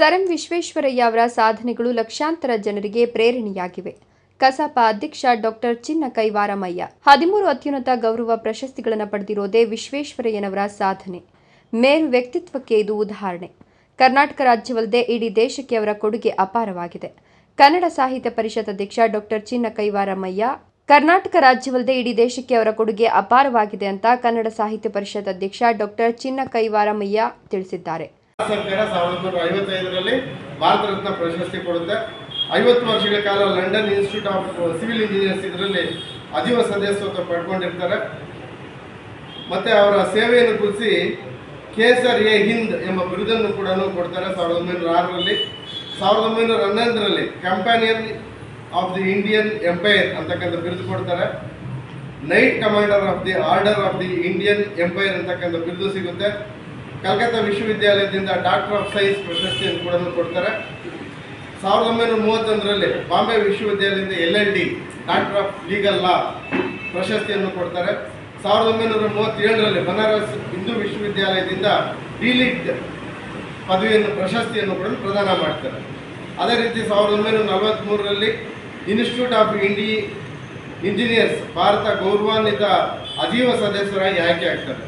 Sir M Visvesvaraya ಅವರ ಸಾಧನೆಗಳು ಲಕ್ಷಾಂತರ ಜನರಿಗೆ ಪ್ರೇರಣೆಯಾಗಿವೆ. ಕಸಾಪ ಅಧ್ಯಕ್ಷ ಡಾಕ್ಟರ್ ಚಿನ್ನ ಕೈವಾರಮಯ್ಯ ಹದಿಮೂರು ಅತ್ಯುನ್ನತ ಗೌರವ ಪ್ರಶಸ್ತಿಗಳನ್ನು ಪಡೆದಿರೋದೇ ವಿಶ್ವೇಶ್ವರಯ್ಯನವರ ಸಾಧನೆ. ಮೇರು ವ್ಯಕ್ತಿತ್ವಕ್ಕೆ ಇದು ಉದಾಹರಣೆ. ಕರ್ನಾಟಕ ರಾಜ್ಯವಲ್ಲದೆ ಇಡೀ ದೇಶಕ್ಕೆ ಅವರ ಕೊಡುಗೆ ಅಪಾರವಾಗಿದೆ. ಕನ್ನಡ ಸಾಹಿತ್ಯ ಪರಿಷತ್ ಅಧ್ಯಕ್ಷ ಡಾಕ್ಟರ್ ಚಿನ್ನ ಕೈವಾರಮಯ್ಯ ಕರ್ನಾಟಕ ರಾಜ್ಯವಲ್ಲದೆ ಇಡೀ ದೇಶಕ್ಕೆ ಅವರ ಕೊಡುಗೆ ಅಪಾರವಾಗಿದೆ ಅಂತ ಕನ್ನಡ ಸಾಹಿತ್ಯ ಪರಿಷತ್ ಅಧ್ಯಕ್ಷ ಡಾಕ್ಟರ್ ಚಿನ್ನ ಕೈವಾರಮಯ್ಯ ತಿಳಿಸಿದ್ದಾರೆ. ಸರ್ಕಾರ ಸಾವಿರದ ಒಂಬೈನೂರ ಐವತ್ತೈದರಲ್ಲಿ ಭಾರತ ರತ್ನ ಪ್ರಶಸ್ತಿ ಕೊಡುತ್ತೆ. ಐವತ್ತು ವರ್ಷಗಳ ಕಾಲ London institute of civil engineers ಇದರಲ್ಲಿ ಅಜೀವ ಸದಸ್ಯತ್ವ ಪಡ್ಕೊಂಡಿರ್ತಾರೆ. ಮತ್ತೆ ಅವರ ಸೇವೆಯನ್ನು ಕುರಿಸಿ ಕೇಸರ್ ಎ ಹಿಂದ್ ಎಂಬ ಬಿರುದನ್ನು ಕೂಡ ಕೊಡ್ತಾರೆ ಸಾವಿರದ ಒಂಬೈನೂರ ಆರರಲ್ಲಿ. ಸಾವಿರದ ಒಂಬೈನೂರ ಹನ್ನೊಂದರಲ್ಲಿ companion of the Indian Empire ಅಂತಕ್ಕಂಥ ಬಿರುದು ಕೊಡ್ತಾರೆ. Knight commander of the order of the Indian Empire ಅಂತಕ್ಕಂಥ ಬಿರುದು ಸಿಗುತ್ತೆ. ಕಲ್ಕತ್ತಾ ವಿಶ್ವವಿದ್ಯಾಲಯದಿಂದ ಡಾಕ್ಟರ್ ಆಫ್ ಸೈನ್ಸ್ ಪ್ರಶಸ್ತಿಯನ್ನು ಕೂಡ ಕೊಡ್ತಾರೆ. ಸಾವಿರದ ಒಂಬೈನೂರ ಮೂವತ್ತೊಂದರಲ್ಲಿ ಬಾಂಬೆ ವಿಶ್ವವಿದ್ಯಾಲಯದಿಂದ L L D, doctor of legal law ಪ್ರಶಸ್ತಿಯನ್ನು ಕೊಡ್ತಾರೆ. ಸಾವಿರದ ಒಂಬೈನೂರ ಮೂವತ್ತೇಳರಲ್ಲಿ ಬನಾರಸ್ ಹಿಂದೂ ವಿಶ್ವವಿದ್ಯಾಲಯದಿಂದ ಡಿಲಿಟ್ ಪದವಿಯನ್ನು ಪ್ರಶಸ್ತಿಯನ್ನು ಕೂಡ ಪ್ರದಾನ ಮಾಡ್ತಾರೆ. ಅದೇ ರೀತಿ ಸಾವಿರದ ಒಂಬೈನೂರ ನಲವತ್ತ್ಮೂರರಲ್ಲಿ ಇನ್ಸ್ಟಿಟ್ಯೂಟ್ ಆಫ್ ಇಂಡಿ ಇಂಜಿನಿಯರ್ಸ್ ಭಾರತ ಗೌರವಾನ್ವಿತ ಅಜೀವ ಸದಸ್ಯರಾಗಿ ಆಯ್ಕೆ ಆಗ್ತಾರೆ.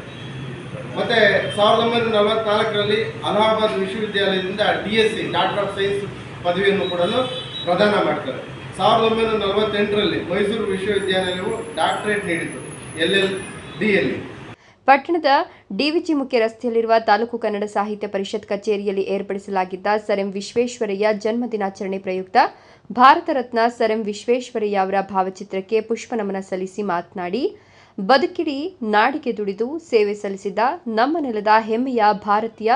ಮತ್ತೆ ಸಾವಿರದ ಒಂಬೈನೂರ ನಲವತ್ನಾಲ್ಕರಲ್ಲಿ ಅಲಹಾಬಾದ್ ವಿಶ್ವವಿದ್ಯಾಲಯದಿಂದ D S C doctor of science ಪದವಿಯನ್ನು ಕೂಡ ಪ್ರದಾನ ಮಾಡ್ತಾರೆ. ಸಾವಿರದ ಒಂಬೈನೂರ ನಲವತ್ತೆಂಟರಲ್ಲಿ ಮೈಸೂರು ವಿಶ್ವವಿದ್ಯಾಲಯವು ಡಾಕ್ಟರೇಟ್ ನೀಡಿತು, ಎಲ್ ಎಲ್ ಡಿಯಲ್ಲಿ ಪಟ್ಟಣದ ಡಿವಿಜಿ ಮುಖ್ಯ ರಸ್ತೆಯಲ್ಲಿರುವ ತಾಲೂಕು ಕನ್ನಡ ಸಾಹಿತ್ಯ ಪರಿಷತ್ ಕಚೇರಿಯಲ್ಲಿ ಏರ್ಪಡಿಸಲಾಗಿದ್ದ ಸರ್ ಎಂ ವಿಶ್ವೇಶ್ವರಯ್ಯ ಜನ್ಮ ದಿನಾಚರಣೆ ಪ್ರಯುಕ್ತ ಭಾರತ ರತ್ನ ಸರ್ ಎಂ ವಿಶ್ವೇಶ್ವರಯ್ಯ ಅವರ ಭಾವಚಿತ್ರಕ್ಕೆ ಪುಷ್ಪನಮನ ಸಲ್ಲಿಸಿ ಮಾತನಾಡಿ ಬದುಕಿಡಿ, ನಾಡಿಗೆ ದುಡಿದು ಸೇವೆ ಸಲ್ಲಿಸಿದ ನಮ್ಮ ನೆಲದ ಹೆಮ್ಮೆಯ ಭಾರತೀಯ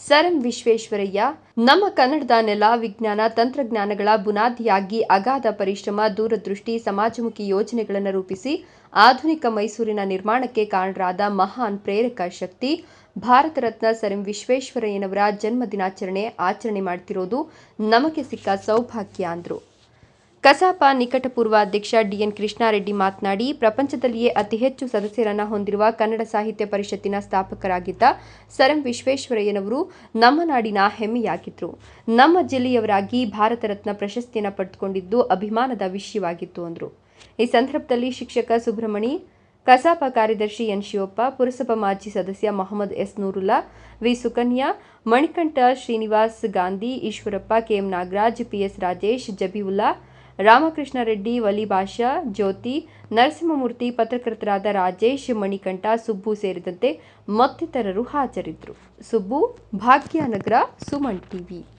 ಸರ್ ಎಂ ವಿಶ್ವೇಶ್ವರಯ್ಯ, ನಮ್ಮ ಕನ್ನಡದ ನೆಲ ವಿಜ್ಞಾನ ತಂತ್ರಜ್ಞಾನಗಳ ಬುನಾದಿಯಾಗಿ ಅಗಾಧ ಪರಿಶ್ರಮ, ದೂರದೃಷ್ಟಿ, ಸಮಾಜಮುಖಿ ಯೋಜನೆಗಳನ್ನು ರೂಪಿಸಿ ಆಧುನಿಕ ಮೈಸೂರಿನ ನಿರ್ಮಾಣಕ್ಕೆ ಕಾರಣರಾದ ಮಹಾನ್ ಪ್ರೇರಕ ಶಕ್ತಿ, ಭಾರತ ರತ್ನ ಸರ್ ಎಂ ವಿಶ್ವೇಶ್ವರಯ್ಯನವರ ಜನ್ಮ ದಿನಾಚರಣೆ ಆಚರಣೆ ಮಾಡ್ತಿರೋದು ನಮಗೆ ಸಿಕ್ಕ ಸೌಭಾಗ್ಯ ಅಂದರು. ಕಸಾಪ ನಿಕಟಪೂರ್ವ ಅಧ್ಯಕ್ಷ ಡಿಎನ್ ಕೃಷ್ಣಾರೆಡ್ಡಿ ಮಾತನಾಡಿ, ಪ್ರಪಂಚದಲ್ಲಿಯೇ ಅತಿ ಹೆಚ್ಚು ಸದಸ್ಯರನ್ನು ಹೊಂದಿರುವ ಕನ್ನಡ ಸಾಹಿತ್ಯ ಪರಿಷತ್ತಿನ ಸ್ಥಾಪಕರಾಗಿದ್ದ ಸರ್ ವಿಶ್ವೇಶ್ವರಯ್ಯನವರು ನಮ್ಮ ನಾಡಿನ ಹೆಮ್ಮೆಯಾಗಿದ್ದರು ನಮ್ಮ ಜಿಲ್ಲೆಯವರಾಗಿ ಭಾರತ ರತ್ನ ಪ್ರಶಸ್ತಿಯನ್ನು ಪಡೆದುಕೊಂಡಿದ್ದು ಅಭಿಮಾನದ ವಿಷಯವಾಗಿತ್ತು ಅಂದರು. ಈ ಸಂದರ್ಭದಲ್ಲಿ ಶಿಕ್ಷಕ ಸುಬ್ರಹ್ಮಣಿ, ಕಸಾಪ ಕಾರ್ಯದರ್ಶಿ ಎನ್ ಶಿವಪ್ಪ, ಪುರಸಭಾ ಮಾಜಿ ಸದಸ್ಯ Mohammed S Noorulla, V Sukanya, Manikanta Srinivas Gandhi, Eshwarappa KM Nagaraj PS Rajesh, Jabiulla Ramakrishna Reddy Valibasha Jyothi, Narasimhamurthy, ಪತ್ರಕರ್ತರಾದ Rajesh, Manikanta, Subbu ಸೇರಿದಂತೆ ಮತ್ತಿತರರು ಹಾಜರಿದ್ದರು. ಸುಬ್ಬು, ಭಾಗ್ಯನಗರ ಸುಮನ್ ಟಿವಿ.